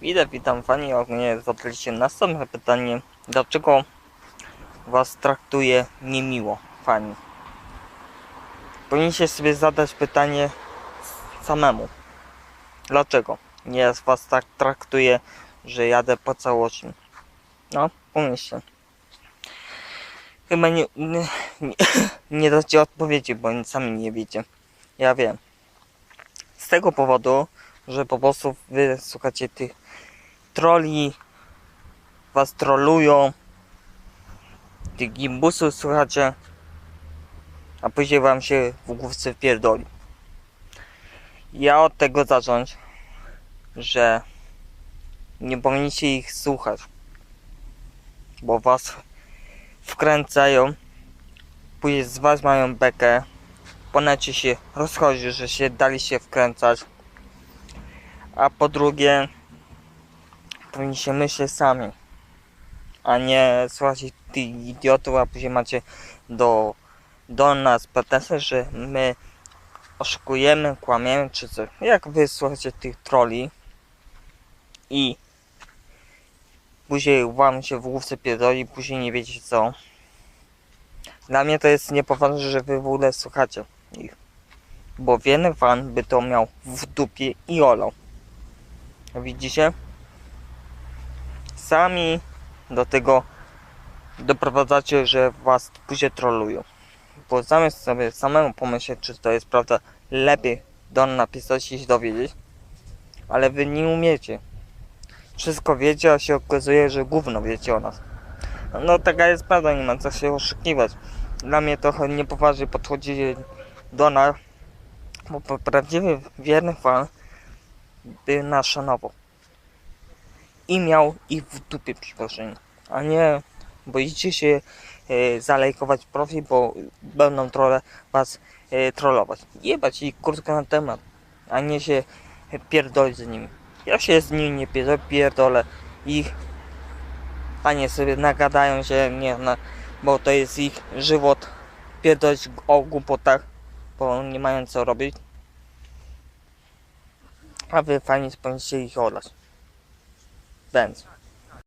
Witam, witam Pani. Ogólnie zadaliście następne pytanie. Dlaczego Was traktuje niemiło Pani? Powinniście sobie zadać pytanie samemu. Dlaczego? Nie Was tak traktuje, że jadę po całości. No, pomyślcie. Chyba nie, nie, nie, nie dacie odpowiedzi, bo sami nie wiecie. Ja wiem. Z tego powodu, że po prostu wy słuchacie tych troli, was trolują, tych gimbusów słuchacie, a później wam się w główce wpierdoli. Ja od tego zacząć, że nie powinniście ich słuchać, bo was wkręcają, później z was mają bekę, po necie się rozchodzi, że się dali się wkręcać, a po drugie powinniście myśleć sami, a nie słuchać tych idiotów, a później macie do, do nas pretensje, że my oszukujemy, kłamiemy czy coś. Jak wy słuchacie tych troli i później wam się w główce pierdoli, później nie wiecie co. Dla mnie to jest niepoważne, że wy w ogóle słuchacie ich. Bo wiele fan by to miał w dupie i olał. Widzicie? Sami do tego doprowadzacie, że was później trolują. Bo zamiast sobie samemu pomyśleć, czy to jest prawda, lepiej do napisać i się dowiedzieć. Ale wy nie umiecie. Wszystko wiecie, a się okazuje, że gówno wiecie o nas. No taka jest prawda, nie ma co się oszukiwać. Dla mnie trochę niepoważnie podchodzi do nas, bo prawdziwy, wierny fan by nas szanował. I miał ich w dupie przeproszenie. A nie boicie się e, zalajkować profil, bo będą trolle was e, trollować. Jebać ich krótko na temat, a nie się pierdolić z nimi. Ja się z nimi nie pierdolę, pierdolę ich, a nie sobie nagadają się, nie, na, bo to jest ich żywot, pierdolić o głupotach, bo nie mają co robić. A wy fajnie powinniście ich olać. Więc